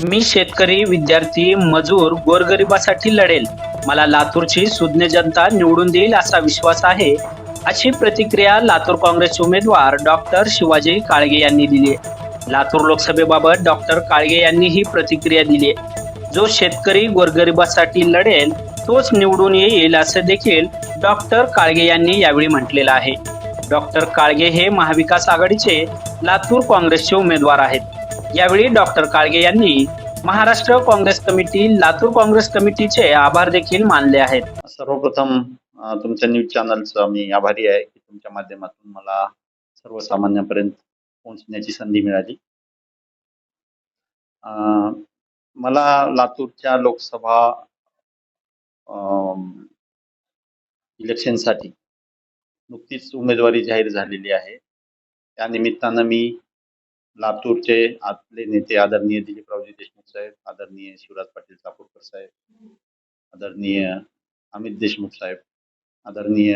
मी शेतकरी विद्यार्थी मजूर गोरगरिबासाठी लढेल. मला लातूरची सुज्ञ जनता निवडून देईल असा विश्वास आहे अशी प्रतिक्रिया लातूर काँग्रेसचे उमेदवार डॉक्टर शिवाजी काळगे यांनी दिली लातूर लोकसभेबाबत डॉक्टर काळगे यांनी ही प्रतिक्रिया दिली जो शेतकरी गोरगरिबासाठी लढेल तोच निवडून येईल असं देखील डॉक्टर काळगे यांनी यावेळी म्हटलेलं आहे. डॉक्टर काळगे हे महाविकास आघाडीचे लातूर काँग्रेसचे उमेदवार आहेत. यावेळी डॉक्टर काळगे यांनी महाराष्ट्र काँग्रेस कमिटी लातूर काँग्रेस कमिटीचे आभार देखील मानले आहेत. सर्वप्रथम तुमच्या न्यूज चॅनलचं मी आभारी आहे की तुमच्या माध्यमातून मला सर्वसामान्यांपर्यंत पोहोचण्याची संधी मिळाली. मला लातूरच्या लोकसभा इलेक्शनसाठी नुकतीच उमेदवारी जाहीर झालेली आहे. त्या निमित्तानं मी लातूरचे आपले नेते आदरणीय दिलीपरावजी देशमुख साहेब आदरणीय शिवराज पाटील चाकूरकर साहेब आदरणीय अमित देशमुख साहेब आदरणीय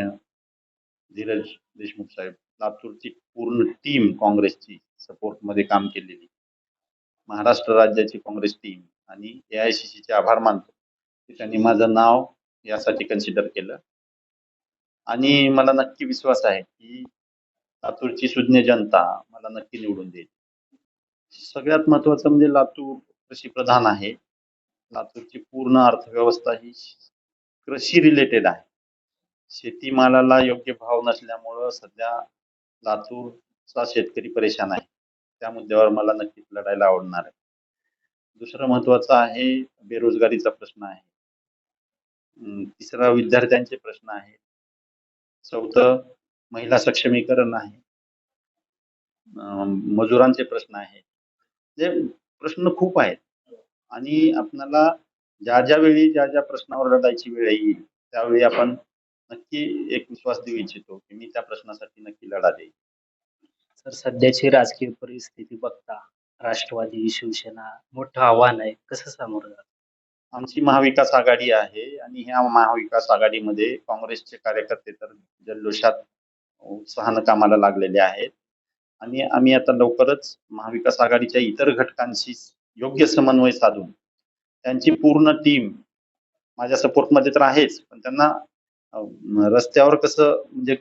धीरज देशमुख साहेब लातूरची पूर्ण टीम काँग्रेसची सपोर्टमध्ये काम केलेली महाराष्ट्र राज्याची काँग्रेस टीम आणि ए आय सी सीचे आभार मानतो की त्यांनी माझं नाव यासाठी कन्सिडर केलं. आणि मला नक्की विश्वास आहे की लातूरची सुज्ञ जनता मला नक्की निवडून देईल. सगळ्यात महत्वाचं म्हणजे लातूर कृषी प्रधान आहे. लातूरची पूर्ण अर्थव्यवस्था ही कृषी रिलेटेड आहे. शेतीमालाला योग्य भाव नसल्यामुळं सध्या लातूरचा शेतकरी परेशान आहे. त्या मुद्द्यावर मला नक्कीच लढायला आवडणार आहे. दुसरं महत्वाचं आहे बेरोजगारीचा प्रश्न आहे. तिसरा विद्यार्थ्यांचे प्रश्न आहे. चौथं महिला सक्षमीकरण आहे. अं, मजुरांचे प्रश्न आहेत जे प्रश्न खूप आहेत. आणि आपल्याला ज्या ज्या वेळी ज्या ज्या प्रश्नावर लढायची वेळ येईल त्यावेळी आपण नक्की एक विश्वास देऊ इच्छितो की मी त्या प्रश्नासाठी नक्की लढा देईल तर सध्याची राजकीय परिस्थिती बघता राष्ट्रवादी शिवसेना मोठं आव्हान आहे. कसं सामोरं जातं? आमची महाविकास आघाडी आहे आणि ह्या महाविकास आघाडीमध्ये काँग्रेसचे कार्यकर्ते तर जल्लोषात उत्साहानं कामाला लागलेले आहेत. आणि आम्ही आता लवकरच महाविकास आघाडीच्या इतर घटकांशी योग्य समन्वय साधून त्यांची पूर्ण टीम माझ्या सपोर्टमध्ये तर आहेच पण त्यांना रस्त्यावर कसं म्हणजे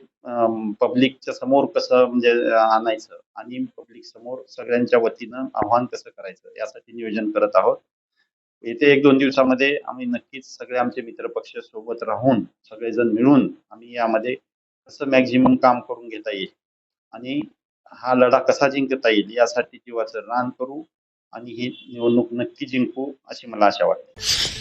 पब्लिकच्या समोर कसं म्हणजे आणायचं आणि पब्लिक समोर सगळ्यांच्या वतीनं आव्हान कसं करायचं यासाठी नियोजन करत आहोत. येते एक दोन दिवसामध्ये आम्ही नक्कीच सगळे आमचे मित्रपक्ष सोबत राहून सगळेजण मिळून आम्ही यामध्ये कसं मॅक्झिमम काम करून घेता येईल आणि हा लढा कसा जिंकता येईल यासाठी जीवाचं रान करू आणि ही निवडणूक नक्की जिंकू अशी मला आशा वाटते.